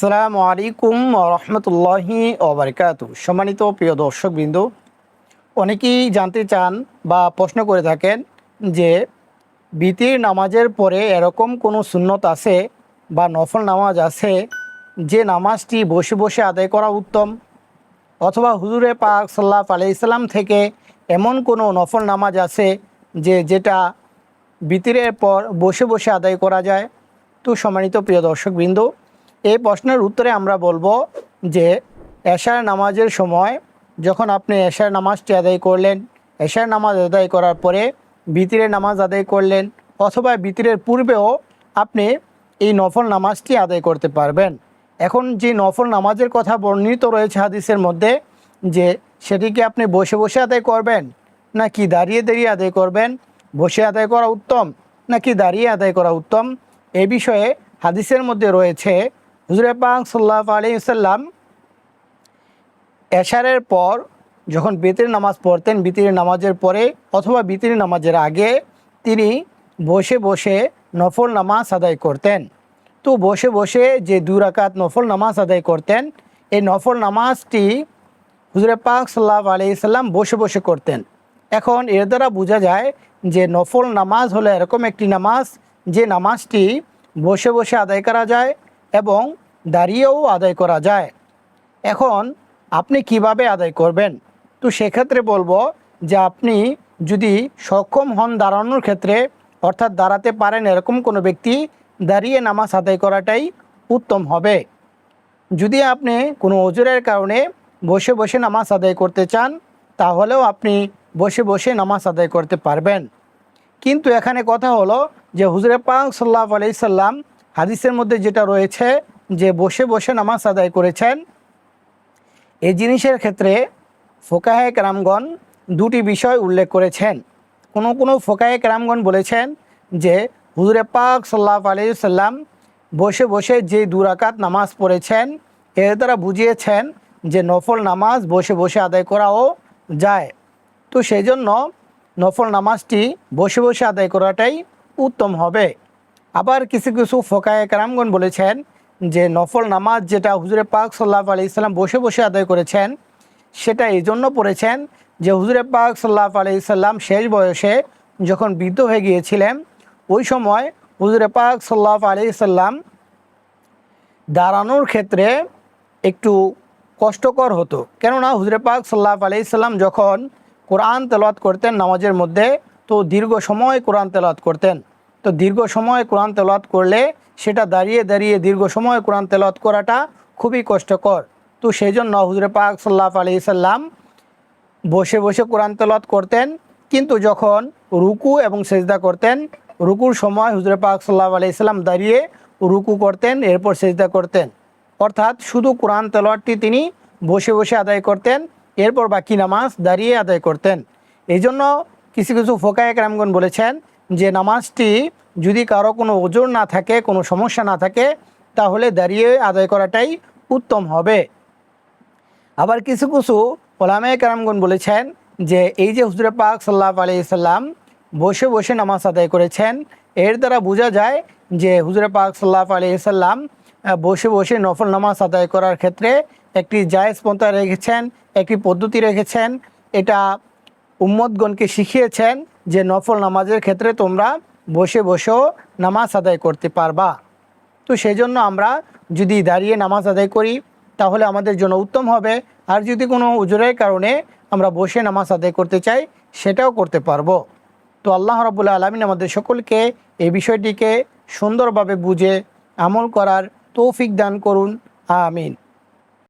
সালামু আলাইকুম রহমতুল্লাহি ওবরকাত সম্মানিত প্রিয় দর্শকবৃন্দ, অনেকেই জানতে চান বা প্রশ্ন করে থাকেন যে বিতির নামাজের পরে এরকম কোনো সুন্নত আছে বা নফল নামাজ আছে যে নামাজটি বসে বসে আদায় করা উত্তম? অথবা হুজুরে পাক সাল্লাহ আলাইসাল্লাম থেকে এমন কোনো নফল নামাজ আছে যে যেটা বিতিরের পর বসে বসে আদায় করা যায়? তো সম্মানিত প্রিয় দর্শকবৃন্দ এই প্রশ্নের উত্তরে আমরা বলব যে এশার নামাজের সময় যখন আপনি এশার নামাজটি আদায় করলেন, এশার নামাজ আদায় করার পরে বিতিরের নামাজ আদায় করলেন অথবা বিতিরের পূর্বেও আপনি এই নফল নামাজটি আদায় করতে পারবেন। এখন যে নফল নামাজের কথা বর্ণিত রয়েছে হাদিসের মধ্যে যে সেটিকে আপনি বসে বসে আদায় করবেন নাকি দাঁড়িয়ে দাঁড়িয়ে আদায় করবেন? বসে আদায় করা উত্তম নাকি দাঁড়িয়ে আদায় করা উত্তম? এ বিষয়ে হাদিসের মধ্যে রয়েছে হুজুরে পাক সাল্লাহ আলী সাল্লাম এশারের পর যখন বেতের নামাজ পড়তেন, বিতির নামাজের পরে অথবা বিতির নামাজের আগে তিনি বসে বসে নফল নামাজ আদায় করতেন। তো বসে বসে যে দু রাকাত নফল নামাজ আদায় করতেন, এই নফল নামাজটি হুজুরে পাক সাল্লাহ আলি সাল্লাম বসে বসে করতেন। এখন এর দ্বারা বোঝা যায় যে নফল নামাজ হলো এরকম একটি নামাজ, যে নামাজটি বসে বসে আদায় করা যায় এবং দাঁড়িয়েও আদায় করা যায়। এখন আপনি কীভাবে আদায় করবেন? তো সেক্ষেত্রে বলব যে আপনি যদি সক্ষম হন দাঁড়ানোর ক্ষেত্রে, অর্থাৎ দাঁড়াতে পারেন এরকম কোনো ব্যক্তি, দাঁড়িয়ে নামাজ আদায় করাটাই উত্তম হবে। যদি আপনি কোনো ওজুরের কারণে বসে বসে নামাজ আদায় করতে চান, তাহলেও আপনি বসে বসে নামাজ আদায় করতে পারবেন। কিন্তু এখানে কথা হলো যে হুজুরে পাক সাল্লাহ আলি সাল্লাম হাদিসের মধ্যে যেটা রয়েছে যে বসে বসে নামাজ আদায় করেছেন এই জিনিসের ক্ষেত্রে ফোকাহেক কেরামগণ দুটি বিষয় উল্লেখ করেছেন। কোনো কোনো ফোকাহেক কেরামগণ বলেছেন যে হুজুরে পাক সাল্লাহ আলি সাল্লাম বসে বসে যে দুরাকাত নামাজ পড়েছেন এর দ্বারা বুঝিয়েছেন যে নফল নামাজ বসে বসে আদায় করাও যায়। তো সেই জন্য নফল নামাজটি বসে বসে আদায় করাটাই উত্তম হবে। আবার কিছু কিছু ফোকায় কারামগণ বলেছেন যে নফল নামাজ যেটা হুজুরে পাক সাল্লাহ আলি ইসলাম বসে বসে আদায় করেছেন, সেটা এই জন্য পড়েছেন যে হুজুরে পাক সাল্লাহ আলি সাল্লাম শেষ বয়সে যখন বৃদ্ধ হয়ে গিয়েছিলেন, ওই সময় হুজুরে পাক সাল্লাহ আলি সাল্লাম দাঁড়ানোর ক্ষেত্রে একটু কষ্টকর হতো। কেননা হুজরে পাক সাল্লাহ আলাইসাল্লাম যখন কোরআন তেলাওয়াত করতেন নামাজের মধ্যে, তো দীর্ঘ সময় কোরআন তেলাওয়াত করতেন। তো দীর্ঘ সময় কোরআন তেলাওয়াত করলে সেটা দাঁড়িয়ে দাঁড়িয়ে দীর্ঘ সময় কোরআন তেলাওয়াত করাটা খুবই কষ্টকর। তো সেই জন্য হুজরে পাক সাল্লাহ আলাইসাল্লাম বসে বসে কোরআন তেলাওয়াত করতেন, কিন্তু যখন রুকু এবং সেজদা করতেন, রুকুর সময় হুজরে পাক সাল্লাহ আলাইসাল্লাম দাঁড়িয়ে রুকু করতেন, এরপর সেজদা করতেন। অর্থাৎ শুধু কোরআন তেলোয়ারটি তিনি বসে বসে আদায় করতেন, এরপর বাকি নামাজ দাঁড়িয়ে আদায় করতেন। এই জন্য কিছু কিছু ফোকায় রামগণ বলেছেন যে নামাজটি যদি কারও কোনো ওজন না থাকে, কোনো সমস্যা না থাকে, তাহলে দাঁড়িয়ে আদায় করাটাই উত্তম হবে। আবার কিছু কিছু ওলামায় কারামগণ বলেছেন যে, এই যে হুজুরে পাক সাল্লাহ আলি সাল্লাম বসে বসে নামাজ আদায় করেছেন, এর দ্বারা বোঝা যায় যে হুজুরে পাক সাল্লাহ আলি সাল্লাম বসে বসে নফল নামাজ আদায় করার ক্ষেত্রে একটি জায়েজ পন্থা রেখেছেন, একটি পদ্ধতি রেখেছেন, এটা উম্মদগণকে শিখিয়েছেন যে নফল নামাজের ক্ষেত্রে তোমরা বসে বসেও নামাজ আদায় করতে পারবা। তো সেই জন্য আমরা যদি দাঁড়িয়ে নামাজ আদায় করি, তাহলে আমাদের জন্য উত্তম হবে। আর যদি কোনো উজরের কারণে আমরা বসে নামাজ আদায় করতে চাই, সেটাও করতে পারব। তো আল্লাহ রবুল্লা আলমিন আমাদের সকলকে এই বিষয়টিকে সুন্দরভাবে বুঝে আমল করার তৌফিক দান করুন। আমিন।